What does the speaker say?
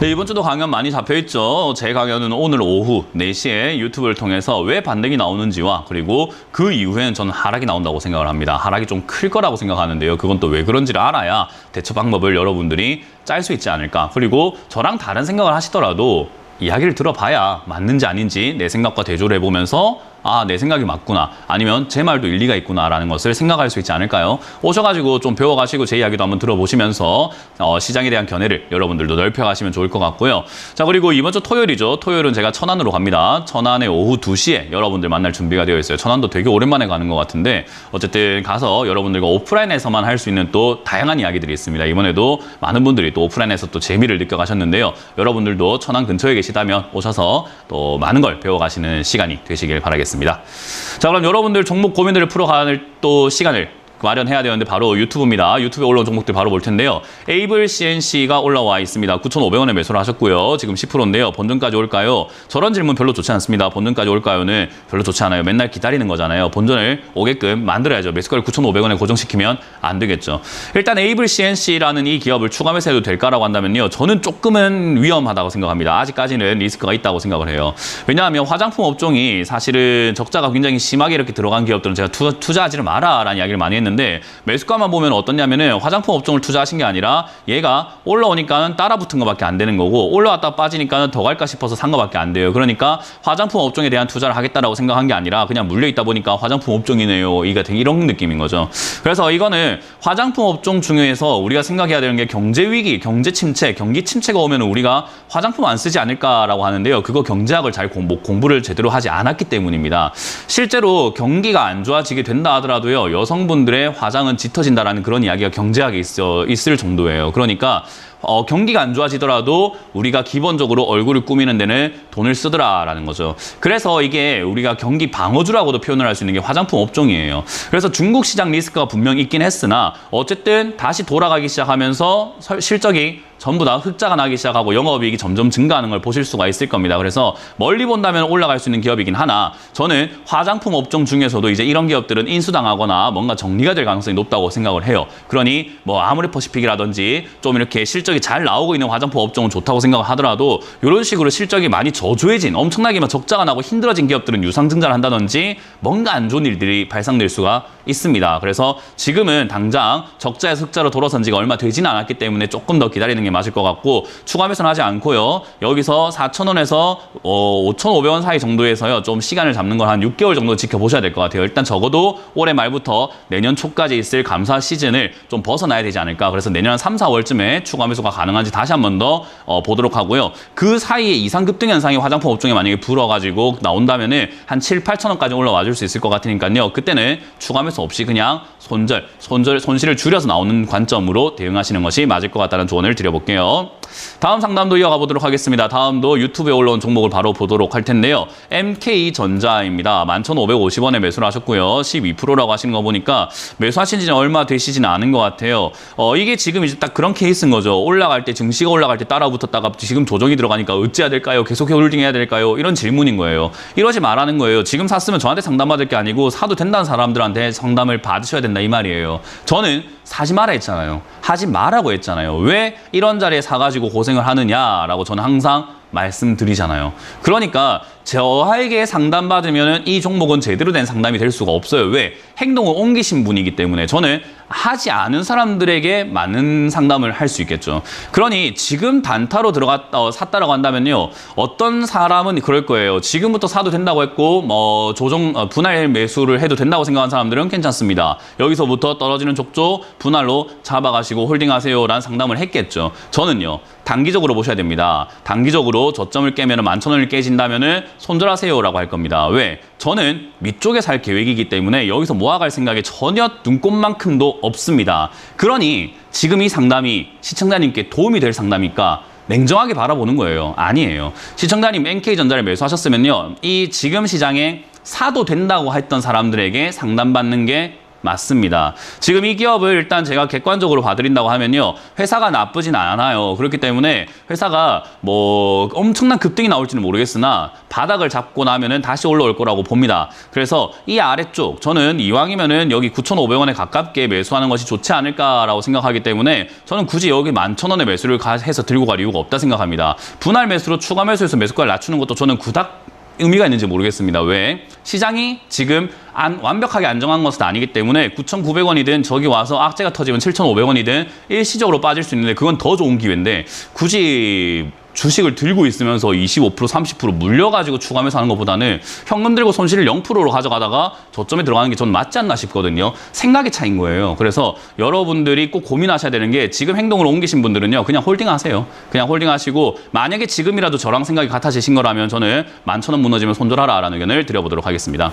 네, 이번 주도 강연 많이 잡혀있죠. 제 강연은 오늘 오후 4시에 유튜브를 통해서 왜 반등이 나오는지와 그리고 그 이후에는 저는 하락이 나온다고 생각을 합니다. 하락이 좀 클 거라고 생각하는데요. 그건 또 왜 그런지를 알아야 대처 방법을 여러분들이 짤 수 있지 않을까. 그리고 저랑 다른 생각을 하시더라도 이야기를 들어봐야 맞는지 아닌지 내 생각과 대조를 해보면서 아, 내 생각이 맞구나. 아니면 제 말도 일리가 있구나라는 것을 생각할 수 있지 않을까요? 오셔가지고 좀 배워가시고 제 이야기도 한번 들어보시면서 어, 시장에 대한 견해를 여러분들도 넓혀가시면 좋을 것 같고요. 자, 그리고 이번 주 토요일이죠. 토요일은 제가 천안으로 갑니다. 천안에 오후 2시에 여러분들 만날 준비가 되어 있어요. 천안도 되게 오랜만에 가는 것 같은데 어쨌든 가서 여러분들과 오프라인에서만 할 수 있는 또 다양한 이야기들이 있습니다. 이번에도 많은 분들이 또 오프라인에서 또 재미를 느껴가셨는데요. 여러분들도 천안 근처에 계시다면 오셔서 또 많은 걸 배워가시는 시간이 되시길 바라겠습니다. 자, 그럼 여러분들 종목 고민들을 풀어가는 또 시간을 마련해야 되는데 바로 유튜브입니다. 유튜브에 올라온 종목들 바로 볼 텐데요. 에이블 CNC가 올라와 있습니다. 9,500원에 매수를 하셨고요. 지금 10%인데요. 본전까지 올까요? 저런 질문 별로 좋지 않습니다. 본전까지 올까요는 별로 좋지 않아요. 맨날 기다리는 거잖아요. 본전을 오게끔 만들어야죠. 매수가를 9,500원에 고정시키면 안 되겠죠. 일단 에이블 CNC라는 이 기업을 추가 매수해도 될까라고 한다면요. 저는 조금은 위험하다고 생각합니다. 아직까지는 리스크가 있다고 생각을 해요. 왜냐하면 화장품 업종이 사실은 적자가 굉장히 심하게 이렇게 들어간 기업들은 제가 투, 투자하지를 마라라는 이야기를 많이 했는데 매수가만 보면 어떻냐면은 화장품 업종을 투자하신 게 아니라 얘가 올라오니까는 따라 붙은 것밖에 안 되는 거고 올라왔다 빠지니까는 더 갈까 싶어서 산 것밖에 안 돼요. 그러니까 화장품 업종에 대한 투자를 하겠다라고 생각한 게 아니라 그냥 물려 있다 보니까 화장품 업종이네요. 이게 되게 이런 느낌인 거죠. 그래서 이거는 화장품 업종 중에서 우리가 생각해야 되는 게 경제 위기, 경제 침체, 경기 침체가 오면 우리가 화장품 안 쓰지 않을까라고 하는데요. 그거 경제학을 잘 공부, 공부를 제대로 하지 않았기 때문입니다. 실제로 경기가 안 좋아지게 된다 하더라도요. 여성분들의 화장은 짙어진다라는 그런 이야기가 경제학에 있어 있을 정도예요. 그러니까 어, 경기가 안 좋아지더라도 우리가 기본적으로 얼굴을 꾸미는 데는 돈을 쓰더라라는 거죠. 그래서 이게 우리가 경기 방어주라고도 표현을 할 수 있는 게 화장품 업종이에요. 그래서 중국 시장 리스크가 분명 있긴 했으나 어쨌든 다시 돌아가기 시작하면서 설- 실적이 전부 다 흑자가 나기 시작하고 영업이익이 점점 증가하는 걸 보실 수가 있을 겁니다. 그래서 멀리 본다면 올라갈 수 있는 기업이긴 하나 저는 화장품 업종 중에서도 이제 이런 기업들은 인수당하거나 뭔가 정리가 될 가능성이 높다고 생각을 해요. 그러니 뭐 아모레퍼시픽이라든지 좀 이렇게 실적이 잘 나오고 있는 화장품 업종은 좋다고 생각을 하더라도 이런 식으로 실적이 많이 저조해진 엄청나게 막 적자가 나고 힘들어진 기업들은 유상증자를 한다든지 뭔가 안 좋은 일들이 발생될 수가 있습니다. 그래서 지금은 당장 적자에서 흑자로 돌아선 지가 얼마 되지는 않았기 때문에 조금 더 기다리는 게 맞을 것 같고 추가 매수는 하지 않고요. 여기서 4,000원에서 어, 5,500원 사이 정도에서요. 좀 시간을 잡는 걸 한 6개월 정도 지켜보셔야 될 것 같아요. 일단 적어도 올해 말부터 내년 초까지 있을 감사 시즌을 좀 벗어나야 되지 않을까. 그래서 내년 한 3, 4월쯤에 추가 매수가 가능한지 다시 한 번 더 어, 보도록 하고요. 그 사이에 이상 급등 현상이 화장품 업종에 만약에 불어가지고 나온다면은 한 7, 8천 원까지 올라와 줄 수 있을 것 같으니까요. 그때는 추가 매수 없이 그냥 손절, 손절, 손실을 줄여서 나오는 관점으로 대응하시는 것이 맞을 것 같다는 조언을 드려볼게요. 다음 상담도 이어가 보도록 하겠습니다. 다음도 유튜브에 올라온 종목을 바로 보도록 할 텐데요. MK전자입니다. 11,550원에 매수를 하셨고요. 12%라고 하시는 거 보니까 매수하신 지는 얼마 되시지는 않은 것 같아요. 어, 이게 지금 이제 딱 그런 케이스인 거죠. 올라갈 때 증시가 올라갈 때 따라 붙었다가 지금 조정이 들어가니까 어찌해야 될까요? 계속 홀딩해야 될까요? 이런 질문인 거예요. 이러지 말라는 거예요. 지금 샀으면 저한테 상담받을 게 아니고 사도 된다는 사람들한테 상담을 받으셔야 된다 이 말이에요. 저는 사지 마라 했잖아요. 하지 마라고 했잖아요. 왜 이런 자리에 사가지고 고생을 하느냐라고 저는 항상 말씀드리잖아요. 그러니까 저에게 상담받으면 이 종목은 제대로 된 상담이 될 수가 없어요. 왜? 행동을 옮기신 분이기 때문에 저는 하지 않은 사람들에게 맞는 상담을 할 수 있겠죠. 그러니 지금 단타로 들어갔다 어, 샀다라고 한다면요. 어떤 사람은 그럴 거예요. 지금부터 사도 된다고 했고 뭐 조정 어, 분할 매수를 해도 된다고 생각하는 사람들은 괜찮습니다. 여기서부터 떨어지는 족조 분할로 잡아가시고 홀딩하세요라는 상담을 했겠죠. 저는요. 단기적으로 보셔야 됩니다. 단기적으로 저점을 깨면 만천 원을 깨진다면은 손절하세요라고 할 겁니다. 왜? 저는 위쪽에 살 계획이기 때문에 여기서 모아갈 생각에 전혀 눈꼽만큼도 없습니다. 그러니 지금 이 상담이 시청자님께 도움이 될 상담일까? 냉정하게 바라보는 거예요. 아니에요. 시청자님 NK전자를 매수하셨으면요. 이 지금 시장에 사도 된다고 했던 사람들에게 상담받는 게 맞습니다. 지금 이 기업을 일단 제가 객관적으로 봐드린다고 하면요. 회사가 나쁘진 않아요. 그렇기 때문에 회사가 뭐 엄청난 급등이 나올지는 모르겠으나 바닥을 잡고 나면은 다시 올라올 거라고 봅니다. 그래서 이 아래쪽 저는 이왕이면은 여기 9,500원에 가깝게 매수하는 것이 좋지 않을까라고 생각하기 때문에 저는 굳이 여기 11,000원에 매수를 가- 해서 들고 갈 이유가 없다 생각합니다. 분할 매수로 추가 매수해서 매수가를 낮추는 것도 저는 그닥 의미가 있는지 모르겠습니다. 왜? 시장이 지금 안, 완벽하게 안정한 것은 아니기 때문에 9,900원이든 저기 와서 악재가 터지면 7,500원이든 일시적으로 빠질 수 있는데 그건 더 좋은 기회인데 굳이 주식을 들고 있으면서 25% 30% 물려가지고 추가하면서 하는 것보다는 현금 들고 손실을 0%로 가져가다가 저점에 들어가는 게 저는 맞지 않나 싶거든요. 생각의 차이인 거예요. 그래서 여러분들이 꼭 고민하셔야 되는 게 지금 행동을 옮기신 분들은요. 그냥 홀딩하세요. 그냥 홀딩하시고 만약에 지금이라도 저랑 생각이 같아지신 거라면 저는 11,000원 무너지면 손절하라라는 의견을 드려보도록 하겠습니다.